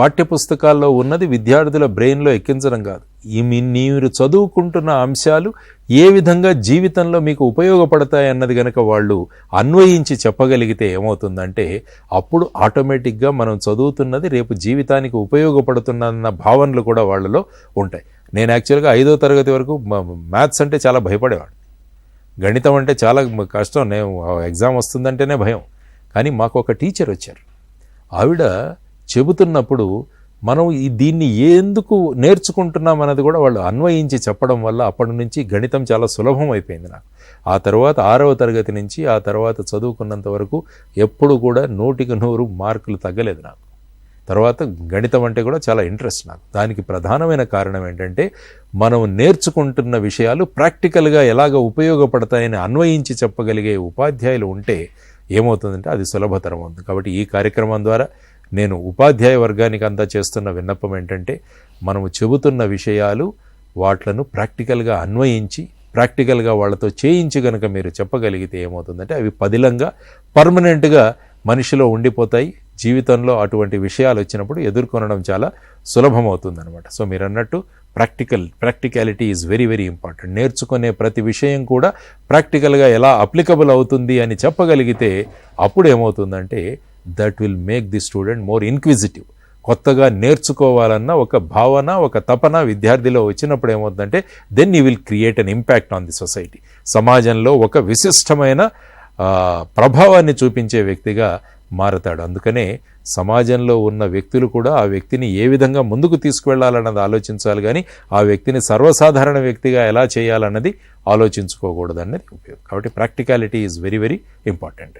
పాఠ్యపుస్తకాల్లో ఉన్నది విద్యార్థుల బ్రెయిన్లో ఎక్కించడం కాదు. ఈ మీరు చదువుకుంటున్న అంశాలు ఏ విధంగా జీవితంలో మీకు ఉపయోగపడతాయి అన్నది కనుక వాళ్ళు అన్వయించి చెప్పగలిగితే ఏమవుతుందంటే అప్పుడు ఆటోమేటిక్గా మనం చదువుతున్నది రేపు జీవితానికి ఉపయోగపడుతున్న భావనలు కూడా వాళ్ళలో ఉంటాయి. నేను యాక్చువల్గా ఐదో తరగతి వరకు మ్యాథ్స్ అంటే చాలా భయపడేవాడు గణితం అంటే చాలా కష్టం. నేను ఎగ్జామ్ వస్తుందంటేనే భయం. కానీ మాకు ఒక టీచర్ వచ్చారు. ఆవిడ చెబుతున్నప్పుడు మనం ఈ దీన్ని ఎందుకు నేర్చుకుంటున్నాం అన్నది కూడా వాళ్ళు అన్వయించి చెప్పడం వల్ల అప్పటి నుంచి గణితం చాలా సులభం అయిపోయింది నాకు. ఆ తర్వాత ఆరవ తరగతి నుంచి ఆ తర్వాత చదువుకున్నంత వరకు ఎప్పుడు కూడా నూటికి నూరు మార్కులు తగ్గలేదు నాకు. తర్వాత గణితం అంటే కూడా చాలా ఇంట్రెస్ట్ నాకు. దానికి ప్రధానమైన కారణం ఏంటంటే మనం నేర్చుకుంటున్న విషయాలు ప్రాక్టికల్గా ఎలాగ ఉపయోగపడతాయని అన్వయించి చెప్పగలిగే ఉపాధ్యాయులు ఉంటే ఏమవుతుందంటే అది సులభతరం అవుతుంది. కాబట్టి ఈ కార్యక్రమం ద్వారా నేను ఉపాధ్యాయ వర్గానికి అంతా చేస్తున్న విన్నపం ఏంటంటే మనము చెబుతున్న విషయాలు వాట్లను ప్రాక్టికల్గా అన్వయించి ప్రాక్టికల్గా వాళ్ళతో చేయించి కనుక మీరు చెప్పగలిగితే ఏమవుతుందంటే అవి పదిలంగా పర్మనెంట్గా మనిషిలో ఉండిపోతాయి. జీవితంలో అటువంటి విషయాలు వచ్చినప్పుడు ఎదుర్కొనడం చాలా సులభం అవుతుందన్నమాట సో మీరు అన్నట్టు practical practicality is very very important. నేర్చుకునే ప్రతి విషయం కూడా ప్రాక్టికల్గా ఎలా అప్లికబుల్ అవుతుంది అని చెప్పగలిగితే అప్పుడు ఏమవుతుందంటే that will make the student more inquisitive కొత్తగా నేర్చుకోవాలన్న ఒక భావన ఒక తపన విద్యార్థిలో వచ్చినప్పుడు ఏమవుతుందంటే then you will create an impact on the society సమాజంలో ఒక విశిష్టమైన ప్రభావాన్ని చూపించే వ్యక్తిగా మారతాడు. అందుకనే సమాజంలో ఉన్న వ్యక్తులు కూడా ఆ వ్యక్తిని ఏ విధంగా ముందుకు తీసుకువెళ్ళాలన్నది ఆలోచించాలి కానీ ఆ వ్యక్తిని సర్వసాధారణ వ్యక్తిగా ఎలా చేయాలన్నది ఆలోచించుకోకూడదన్నది ఉపయోగం. కాబట్టి practicality is very very important